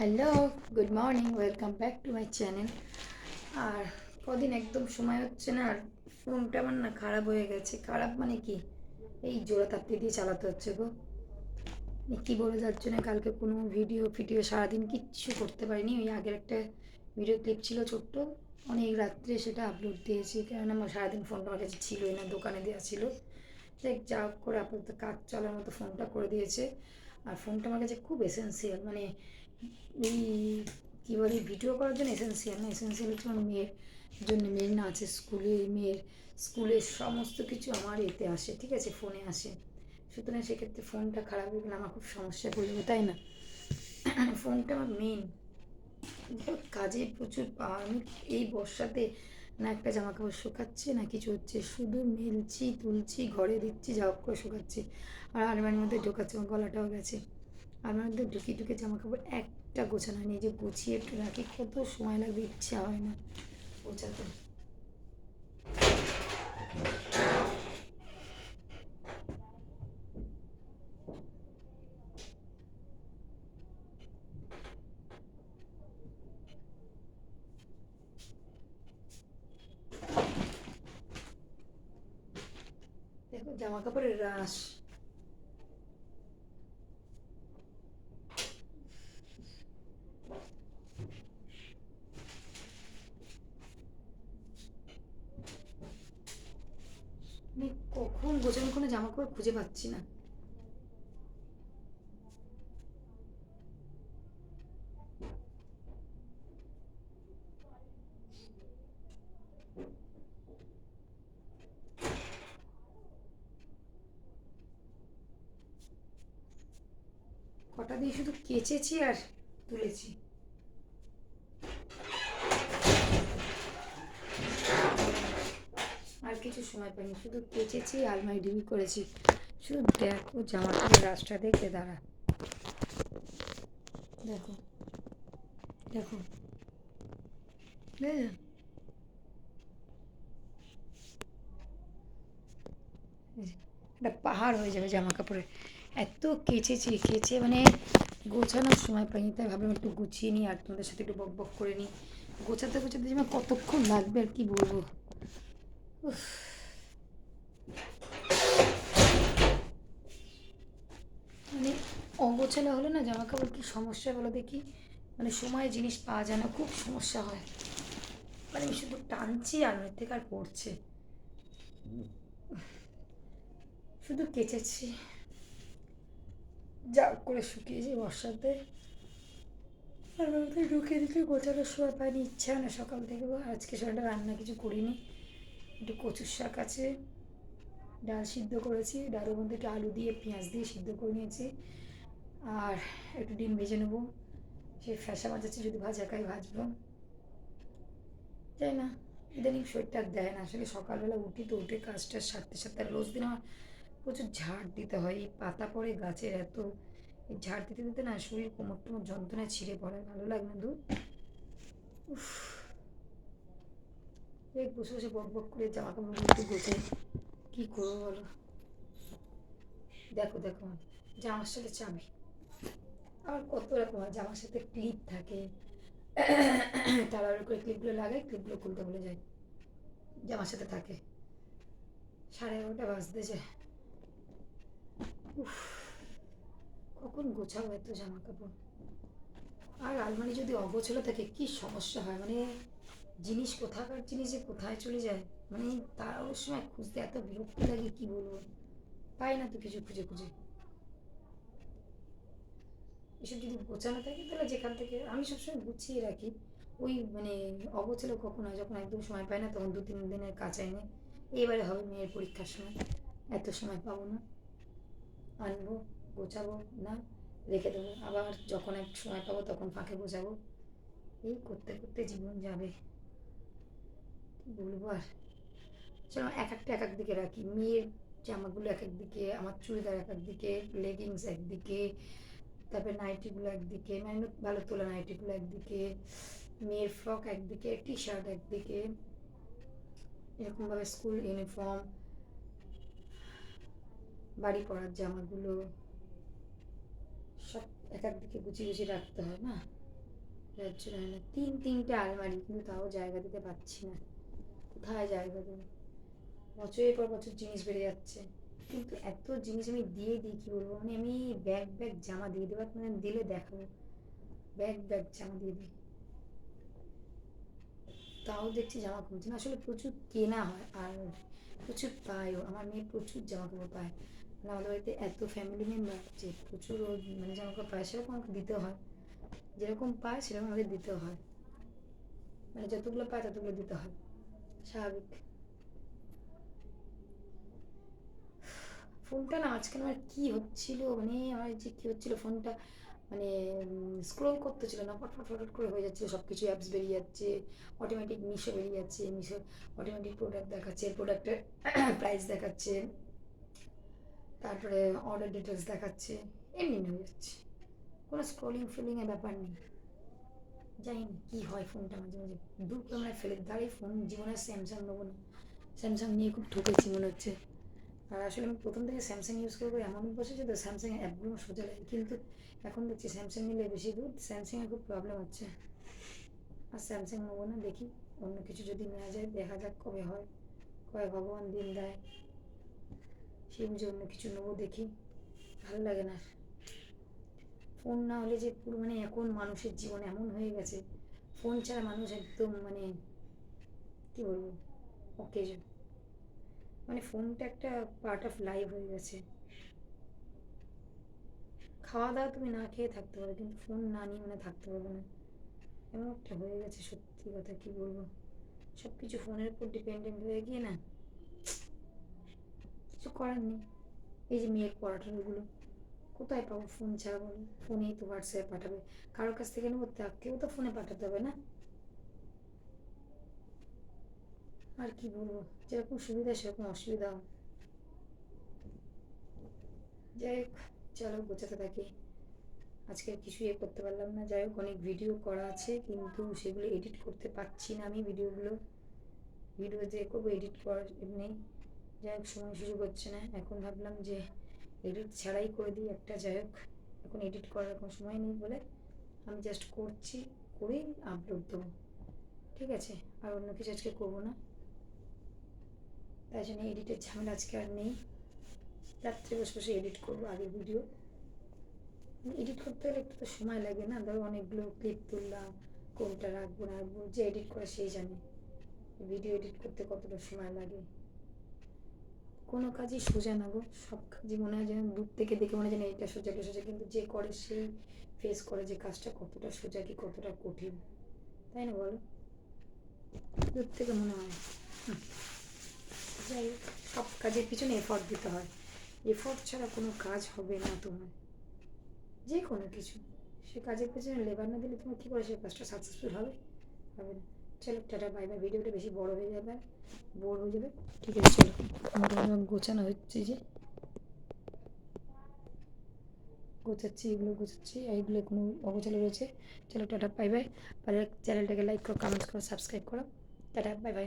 Hello good morning welcome back to my channel আর কদিন একদম সময় হচ্ছে না, আর ফোনটা আমার না খারাপ হয়ে গেছে। খারাপ মানে কি? এই জোড়া তাপ্তি দিয়ে চালাতে হচ্ছে গো। মানে কী বলে যাচ্ছে না, কালকে কোনো ভিডিও ফিডিও সারাদিন কিচ্ছু করতে পারিনি। ওই আগের একটা ভিডিও ক্লিপ ছিল ছোট্ট, অনেক রাত্রে সেটা আপলোড দিয়েছি। কারণ আমার সারাদিন ফোনটা আমার কাছে ছিলই না, দোকানে দেওয়া ছিল। দেখ, যা করে আপাতত কাজ চলার মতো ফোনটা করে দিয়েছে। আর ফোনটা আমার কাছে খুব এসেন্সিয়াল মানে এই কী বলে, ভিডিও করার জন্য এসেন্সিয়াল না এসেন্সিয়াল হচ্ছে আমার মেয়ের জন্য, মেয়ের আছে স্কুলে মেয়ের স্কুলের সমস্ত কিছু আমার এতে আসে, ঠিক আছে, ফোনে আসে। সুতরাং সেক্ষেত্রে ফোনটা খারাপ হয়ে গেলে আমার খুব সমস্যা যাবে, তাই না? ফোনটা আমার মেন কাজে প্রচুর আমি এই বর্ষাতে না একটা জামা কাপড় শুকাচ্ছে, না কিছু হচ্ছে, শুধু মেলছি, তুলছি, ঘরে দিচ্ছি, যা করে শুকাচ্ছি। আর আলমারির মধ্যে ঢোকাচ্ছে, আমার গলাটাও গেছে। আলমারির মধ্যে ঢুকে ঢুকে জামা কাপড় একটা গোছানো নেই যে গুছিয়ে একটু রাখি, কত সময় লাগবে, ইচ্ছা হয় না গোছাতে। জামা কাপড়ের রাশ। মানে কখন গোছানো কোনো জামা কাপড় খুঁজে পাচ্ছি না। কটা দিয়ে শুধু কেচেছি আর তুলেছি আর কিছু সময় পাইনি শুধু কেচেছি আলমারি ডিবি করেছি। শুধু দেখো জামা কাপড়ের রাস্তা দেখে দাঁড়া। দেখো দেখো। বুঝেছ? এই যে, একটা পাহাড় হয়ে যাবে জামা কাপড়ে। এত কেচেছি কেচে মানে গোছানোর সময় পাইনি তাই ভাবলাম একটু গুছিয়ে নিই আর তোমাদের সাথে একটু বক বক করে নিই। গোছাতে গোছাতে যে কতক্ষণ লাগবে আর কি বলব। মানে অগোছালো হলে না জামা কাপড় কি সমস্যা বলো দেখি? মানে সময় জিনিস পাওয়া যায় না, খুব সমস্যা হয়। মানে আমি শুধু টানছি আর থেকে আর পড়ছে। শুধু কেচেছি। যা করে শুকিয়েছি বর্ষাতে। আর ঢুকিয়ে দিতে গোছানোর সময় পাইনি, ইচ্ছা হয় না সকাল থেকে, আজকে সকালটা রান্না কিছু করিনি। একটু কচুর শাক আছে, ডাল সিদ্ধ করেছি, ডালের মধ্যে একটু আলু দিয়ে, পেঁয়াজ দিয়ে সিদ্ধ করে নিয়েছি, আর একটু ডিম ভেজে নেব। সেই ফ্যাসা ভাজাচ্ছি যদি ভাজা খাই ভাজবো। তাই না, ইদানিং শরীরটা দেয় না, আসলে সকালবেলা উঠি তো উঠে কাজটা সারতে সারতে রোজ দিন আমার প্রচুর ঝাড় দিতে হয়, এই পাতা পড়ে গাছের এত, এই ঝাড় দিতে দিতে না শরীর কোমর টোমর যন্ত্রণায় ছিঁড়ে পড়ে, ভালো লাগে না দুধ? উফ। এই বসে বসে বক বক করে জামা কাপড় একটু গোছাই কী করব বলো? দেখো দেখো, জামার সাথে চাবি। আর কত রকম হয়, জামার সাথে ক্লিপ থাকে। তাড়াহুড়ো করে ক্লিপগুলো লাগাই ক্লিপগুলো খুলতে ভুলে যাই জামার সাথে থাকে। সাড়ে এগারোটা বাজতে যায়। কখন গোছাবো এত জামা কাপড়? আর আলমারি যদি অগোছালো থাকে, কি সমস্যা হয় মানে? জিনিস কোথাকার জিনিস যে কোথায় চলে যায় মানে তার ওর সময় খুঁজতে এত বিরক্ত লাগে, কি বলব? পাই না তো কিছু খুঁজে খুঁজে। এসব যদি গোছানো থাকে, তাহলে যেখান থেকে, আমি সবসময় গুছিয়ে রাখি। ওই মানে অগোছালো কখন হয়, যখন একদম সময় পাই না, তখন দু তিন দিনের কাঁচা এনে এবারে হবে মেয়ের পরীক্ষার সময়। এত সময় পাবো না। আনব, গোছাবো, না, রেখে দেবো। আবার যখন এক সময় পাবো, তখন ফাঁকে গোছাবো। এই করতে করতে জীবন যাবে। বলব আর চলো এক একটা এক এক দিকে রাখি। মেয়ের জামাগুলো এক একদিকে আমার চুড়িদার এক এক দিকে লেগিংস একদিকে তারপরে নাইটিগুলো একদিকে মানে ভালো তোলা নাইটিগুলো একদিকে মেয়ের ফ্রক একদিকে টি শার্ট একদিকে এরকমভাবে স্কুল ইউনিফর্ম বাড়ি পড়ার জামাগুলো, সব এক এক দিকে গুছিয়ে গুছিয়ে রাখতে হয় না? তিন তিনটে আলমারি, কিন্তু তাও জায়গা দিতে পারছি না। কোথায় জায়গা দেবো বছরের পর বছর জিনিস বেড়ে যাচ্ছে। কিন্তু এত জিনিস আমি দিয়ে দিই, কী বলব? মানে আমি ব্যাগ ব্যাগ জামা দিয়ে দেবো মানে দিলে দেখাবো। ব্যাগ ব্যাগ জামা দিয়ে দিই। তাও দেখছি জামা কমছে না। আসলে প্রচুর কেনা হয় আর প্রচুর পায়ও আমার মেয়ে প্রচুর জামা কাপড় পায়। মানে আমাদের বাড়িতে এত ফ্যামিলি মেম্বার যে প্রচুর মানে জামা কাপড় পায়, সেরকম আমাকে দিতে হয়। যেরকম পায় সেরকম আমাদের দিতে হয়। মানে যতগুলো পায় ততগুলো দিতে হয়। স্বাভাবিক ফোনটা না আজকে আমার কি হচ্ছিল মানে আমার যে কি হচ্ছিল ফোনটা মানে স্ক্রোল করতেছিল না ফটফট ফটফট করে হয়ে যাচ্ছিল সব কিছু অ্যাপস বেরিয়ে যাচ্ছে অটোমেটিক মিশো বেরিয়ে যাচ্ছে, মিশো অটোমেটিক প্রোডাক্ট দেখাচ্ছে প্রোডাক্টের প্রাইস দেখাচ্ছে, তারপরে অর্ডার ডিটেলস দেখাচ্ছে, এমনি হয়ে যাচ্ছে। কোনো স্ক্রলিং ফিলিংয়ের ব্যাপার নেই। জানি না কী হয় ফোনটা মাঝে মাঝে। দূর মানে ফেলে দাঁড়িয়ে ফোন জীবনে স্যামসাং নেব না। স্যামসাং নিয়ে খুব ঠকেছি মনে হচ্ছে। আর আসলে আমি প্রথম থেকে স্যামসাং ইউজ করব এমন বসেছি তো স্যামসাং অ্যাপগুলো সোজা লাগে। কিন্তু এখন দেখছি স্যামসাং নিলে বেশি দূর স্যামসাংয়ে খুব প্রবলেম হচ্ছে। আর স্যামসাং নেব না, দেখি। অন্য কিছু যদি নেওয়া যায়, দেখা যাক কবে হয়। কবে ভগবান দিন দেয়। সেই বুঝে অন্য কিছু নেব, দেখি। ভালো লাগে না। ফোন না হলে যে পুরো মানে এখন মানুষের জীবন এমন হয়ে গেছে। ফোন ছাড়া মানুষ একদম মানে কী বলব অকেজন মানে ফোনটা একটা পার্ট অফ লাইফ হয়ে গেছে। খাওয়া দাওয়া তুমি না খেয়ে থাকতে পারো, কিন্তু ফোন না নিয়ে মানে থাকতে পারবে না। এমন একটা হয়ে গেছে সত্যি কথা, কি বলব। সব কিছু ফোনের উপর ডিপেন্ডেন্ট হয়ে গিয়ে না, কিছু করার নেই। এই যে মেয়ের পড়াশোনাগুলো কোথায় পাবো? ফোন ছাড়া বলো ফোনেই তো হোয়াটসঅ্যাপ পাঠাবে। কারোর কাছ থেকে নেব, তা কেউ তো ফোনে পাঠাতে হবে না। আর কি বলব? যেরকম সুবিধা, সেরকম অসুবিধাও যাই হোক, চলো গোছাতে থাকি। আজকে কিছু ইয়ে করতে পারলাম না। যাই হোক, অনেক ভিডিও করা আছে, কিন্তু সেগুলো এডিট করতে পারছি না আমি ভিডিওগুলো ভিডিও যে করব এডিট করার নেই যাই হোক, সময় সুযোগ হচ্ছে না। এখন ভাবলাম যে এডিট ছাড়াই করে দিই, একটা যাই হোক। এখন এডিট করার কোনো সময় নেই বলে আমি জাস্ট করছি, করেই আপলোড দেবো। ঠিক আছে? আর অন্য কিছু আজকে করব না। তাই জন্য এডিটের ঝামেলা আজকে আর নেই। রাত্রে বসে বসে এডিট করব আগের ভিডিও এডিট করতে হলে একটু তো সময় লাগে না। ধরো অনেকগুলো ক্লিপ তুললাম, কোনটা রাখব রাখব, যে এডিট করে সেই জানে। ভিডিও এডিট করতে কতটা সময় লাগে। কোনো কাজই সোজা না গো। সব কাজই মনে হয় যেন দূর থেকে দেখে মনে হয় যেন এটা সোজা সোজা। কিন্তু যে করে, সেই ফেস করে যে কাজটা কতটা সোজা কি কতটা কঠিন। তাই না বলো? দূর থেকে মনে হয়। যাই সব কাজের পিছনে এফর্ট দিতে হয়। এফর্ট ছাড়া কোনো কাজ হবে না তোমার। যে কোনো কিছু। সে কাজের পিছনে লেবার না দিলে তোমার কী করে সে কাজটা সাকসেসফুল হবে? হবে না। চলো, টাটা বাই বাই ভিডিওটা বেশি বড় হয়ে যাবে বোর হয়ে যাবে। ঠিক আছে, চলো। আমার গোছানো হচ্ছে যে। গোছাচ্ছি, এগুলো গোছাচ্ছি এইগুলো কোনো অগোছালো রয়েছে। চলো, টাটা বাই বাই চ্যানেলটাকে লাইক করো কমেন্টস করো সাবস্ক্রাইব করো। Tata bye bye